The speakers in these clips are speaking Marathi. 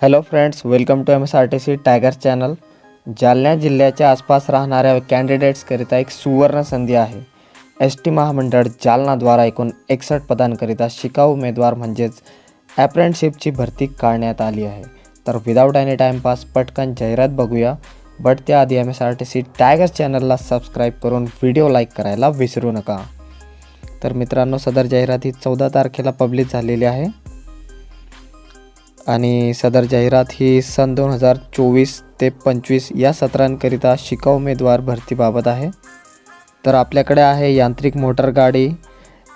Hello friends welcome to M S R T C tiger channel Jalna जिल्ह्याच्या आसपास राहणाऱ्या कॅन्डिडेट्सकरिता एक सुवर्ण संधी आहे. एस टी महामंडळ जालनाद्वारा एकूण एकसष्ट पदांकरिता शिकाऊ उमेदवार म्हणजेच ॲप्रेंटशिपची भरती काढण्यात आली आहे. तर विदाऊट एनी टाईमपास पटकन जाहिरात बघूया. बट त्याआधी M S R T C tiger चॅनलला सबस्क्राईब करून व्हिडिओ लाईक करायला विसरू नका. तर मित्रांनो सदर जाहिरात ही चौदा तारखेला पब्लिश झालेली आहे. आणि सदर जाहिरात ही सन दोन हजार चोवीस ते पंचवीस या सत्रांकरिता शिकाऊ उमेदवार भरतीबाबत आहे. तर आपल्याकडे आहे यांत्रिक मोटर गाडी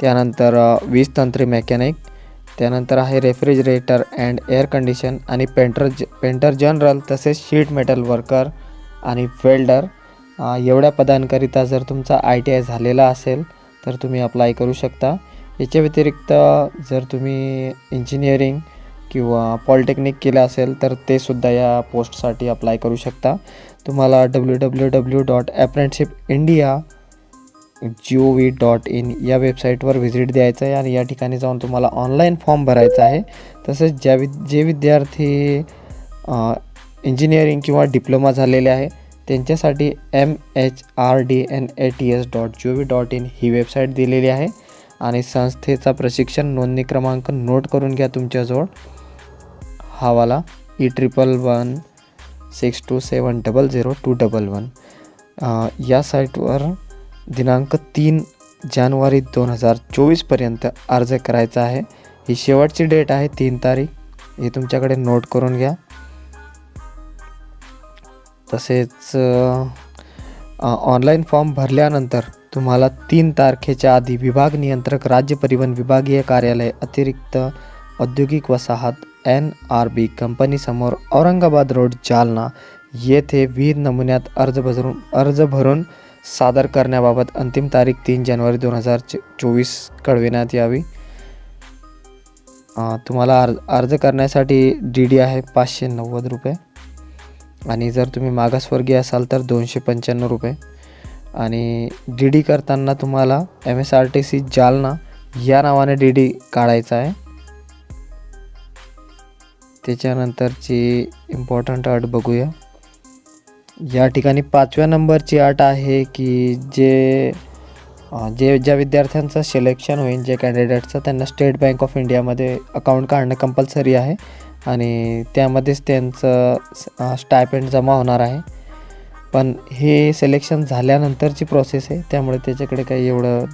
त्यानंतर वीज तंत्री मेकॅनिक त्यानंतर आहे रेफ्रिजरेटर अँड एअर कंडिशन आणि पेंटर ज पेंटर जनरल तसेच शीट मेटल वर्कर आणि वेल्डर. एवढ्या पदांकरिता जर तुमचा आय टी आय झालेला असेल तर तुम्ही अप्लाय करू शकता. याच्या व्यतिरिक्त जर तुम्ही इंजिनिअरिंग किंवा पॉलिटेक्निक केलं असेल तर ते सुद्धा या पोस्टसाठी अप्लाय करू शकता. तुम्हाला W W W dot apprenticeship India G O V dot in या वेबसाईटवर व्हिजिट द्यायचं आहे आणि या ठिकाणी जाऊन तुम्हाला ऑनलाईन फॉर्म भरायचा आहे. तसेच ज्या वि जे विद्यार्थी इंजिनिअरिंग किंवा डिप्लोमा झालेले आहे त्यांच्यासाठी M H R D N A T S dot G O V dot in he website दिलेली आहे. आणि संस्थेचा प्रशिक्षण नोंदणी क्रमांक नोट करून घ्या तुमच्याजवळ. हा वाला. E triple one six two seven double zero two double one या साईटवर दिनांक तीन जानेवारी दोन हजार चोवीसपर्यंत अर्ज करायचा आहे. ही शेवटची डेट आहे तीन तारीख. हे तुमच्याकडे नोट करून घ्या. तसेच ऑनलाईन फॉर्म भरल्यानंतर तुम्हाला तीन तारखेच्या आधी विभाग नियंत्रक राज्य परिवहन विभागीय कार्यालय अतिरिक्त औद्योगिक वसाहत एन आर बी कंपनीसमोर औरंगाबाद रोड जालना येथे विविध नमुन्यात अर्ज भरून अर्ज भरून सादर करण्याबाबत अंतिम तारीख तीन जानेवारी दोन हजार चोवीस कळविण्यात यावी. तुम्हाला अर्ज अर्ज करण्यासाठी डी डी आहे पाचशे नव्वद रुपये. आणि जर तुम्ही मागासवर्गीय असाल तर दोनशे पंच्याण्णव रुपये. आणि डी डी करताना तुम्हाला M S R T C Jalna या नावाने डी डी काढायचा आहे. त्याच्यानंतरची इम्पॉर्टंट अट बघूया. या ठिकाणी पाचव्या नंबरची अट आहे की जे जे ज्या विद्यार्थ्यांचं सिलेक्शन होईल जे कॅन्डिडेटचं त्यांना स्टेट बँक ऑफ इंडियामध्ये अकाउंट काढणं कंपल्सरी आहे. आणि त्यामध्येच त्यांचं स्टायपेंड जमा होणार आहे. पण हे सिलेक्शन झाल्यानंतरची प्रोसेस आहे. त्यामुळे त्याच्याकडे काही एवढं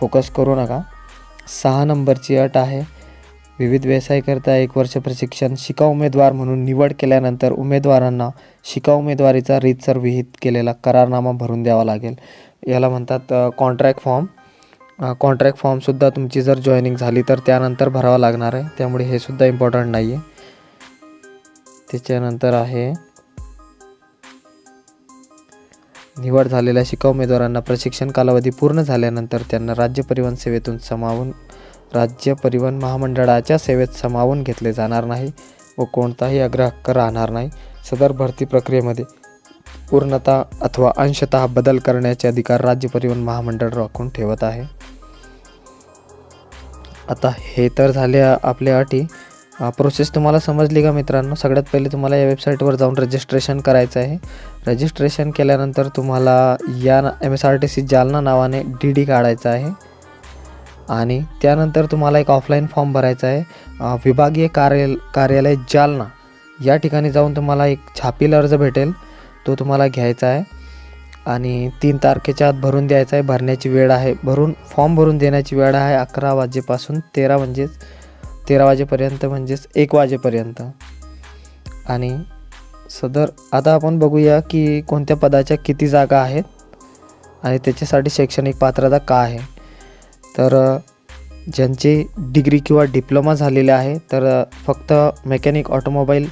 फोकस करू नका. सहा नंबरची अट आहे. विविध व्यवसायाकरता एक वर्ष प्रशिक्षण शिका उमेदवार म्हणून निवड केल्यानंतर उमेदवारांना शिका उमेदवारीचा रीतसर विहित केलेला करारनामा भरून द्यावा लागेल. याला म्हणतात कॉन्ट्रॅक्ट फॉर्म कॉन्ट्रॅक्ट फॉर्मसुद्धा तुमची जर जॉईनिंग झाली तर त्यानंतर भरावा लागणार आहे. त्यामुळे हे सुद्धा इम्पॉर्टंट नाही आहे त्याच्यानंतर आहे निवड झालेल्या शिका उमेदवारांना प्रशिक्षण कालावधी पूर्ण झाल्यानंतर त्यांना राज्य परिवहन सेवेतून समावून राज्य परिवहन महामंडळाच्या सेवेत सामावून घेतले जाणार नाही व कोणताही अग्रहक्क राहणार नाही. सदर भरती प्रक्रियेमध्ये पूर्णतः अथवा अंशतः बदल करण्याचे अधिकार राज्य परिवहन महामंडळ राखून ठेवत आहे. आता हे तर झाले आपल्या अटी. प्रोसेस तुम्हाला समजली का मित्रांनो? सगळ्यात पहिले तुम्हाला या वेबसाईटवर जाऊन रजिस्ट्रेशन करायचं आहे. रजिस्ट्रेशन केल्यानंतर तुम्हाला या M S R T C Jalna नावाने डी डी काढायचं आहे. आणि त्यानंतर तुम्हाला एक ऑफलाईन फॉर्म भरायचा आहे. विभागीय कार्य कार्यालय जालना. या ठिकाणी जाऊन तुम्हाला एक छापील अर्ज भेटेल. तो तुम्हाला घ्यायचा आहे. आणि तीन तारखेच्या आत भरून द्यायचा आहे. भरण्याची वेळ आहे. भरून फॉर्म भरून देण्याची वेळ आहे अकरा वाजेपासून तेरा म्हणजेच तेरा वाजेपर्यंत म्हणजेच एक वाजेपर्यंत. आणि सदर आता आपण बघूया की कोणत्या पदाच्या किती जागा आहेत आणि त्याच्यासाठी शैक्षणिक पात्रता का आहे. तर ज्यांचे डिग्री किंवा डिप्लोमा झालेले आहे तर फक्त मेकॅनिक ऑटोमोबाईल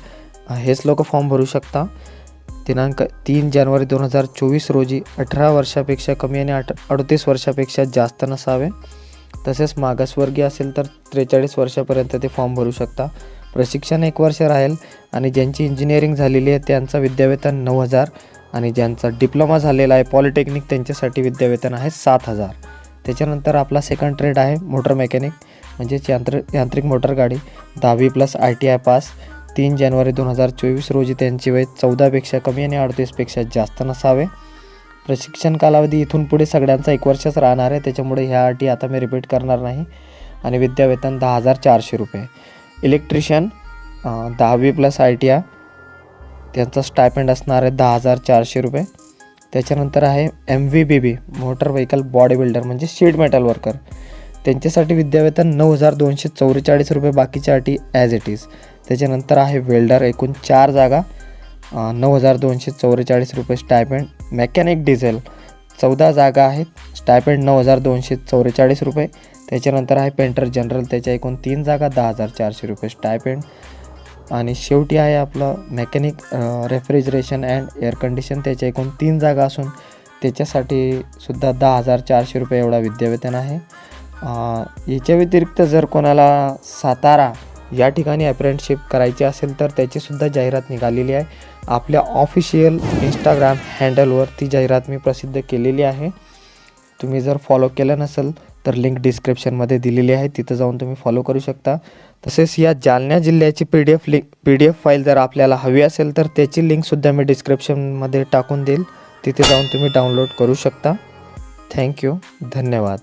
हेच लोक फॉर्म भरू शकता. दिनांक तीन जानेवारी दोन हजार चोवीस रोजी अठरा वर्षापेक्षा कमी आणि अठ अडतीस वर्षापेक्षा जास्त नसावे. तसेच मागासवर्गीय असेल तर त्रेचाळीस वर्षापर्यंत ते फॉर्म भरू शकता. प्रशिक्षण एक वर्ष राहील आणि ज्यांची इंजिनिअरिंग झालेली आहे त्यांचं विद्यावेतन नऊ हजार आणि ज्यांचा डिप्लोमा झालेला आहे पॉलिटेक्निक त्यांच्यासाठी विद्यावेतन आहे सात हजार. त्याच्यानंतर आपला सेकंड ट्रेड आहे मोटर मेकॅनिक म्हणजेच यांत्र यांत्रिक मोटर गाडी. दहावी plus I T I pass तीन जानेवारी दोन हजार चोवीस रोजी त्यांची वय चौदापेक्षा कमी आणि अडतीसपेक्षा जास्त नसावे. प्रशिक्षण कालावधी इथून पुढे सगळ्यांचा एक वर्षच राहणार आहे. त्याच्यामुळे ह्या अटी आता मी रिपीट करणार नाही. आणि विद्यावेतन दहा हजार चारशे रुपये. इलेक्ट्रिशियन दहावी प्लस आय टी आय त्यांचा स्टायपेंड असणार आहे दहा हजार चारशे रुपये. त्याच्यानंतर आहे M V B B motor vehicle body builder म्हणजे शीट मेटल वर्कर त्यांच्यासाठी विद्यावेतन नऊ हजार दोनशे चौवेचाळीस रुपये बाकीच्या अटी ॲज इट इज त्याच्यानंतर आहे वेल्डर एकूण चार जागा नऊ हजार दोनशे चौवेचाळीस रुपये स्टायपेंड मेकॅनिक डिझेल चौदा जागा आहेत स्टायपेंड नऊ हजार दोनशे चौवेचाळीस रुपये. त्याच्यानंतर आहे पेंटर जनरल त्याच्या एकूण तीन जागा दहा हजार चारशे रुपये स्टायपेंड आणि शेवटी आहे आपलं mechanic refrigeration and air condition त्याच्या एकूण तीन जागा असून त्याच्यासाठी सुद्धा दहा हजार चारशे रुपये एवढा विद्यावेतन आहे. याच्या व्यतिरिक्त जर कोणाला सातारा या ठिकाणी अप्रेंटशिप करायची असेल तर त्याचीसुद्धा जाहिरात निघालेली आहे. आपल्या ऑफिशियल इंस्टाग्राम हँडलवर ती जाहिरात मी प्रसिद्ध केलेली आहे. तुम्ही जर फॉलो केलं नसेल तर लिंक डिस्क्रिप्शनमध्ये दिलेली आहे. तिथं जाऊन तुम्ही फॉलो करू शकता. तसेच या जालना जिल्ह्याची P D F link P D F file जर आपल्याला हवी असेल तर त्याची लिंकसुद्धा मी डिस्क्रिप्शनमध्ये टाकून देईल. तिथे जाऊन तुम्ही डाउनलोड करू शकता. थँक्यू धन्यवाद.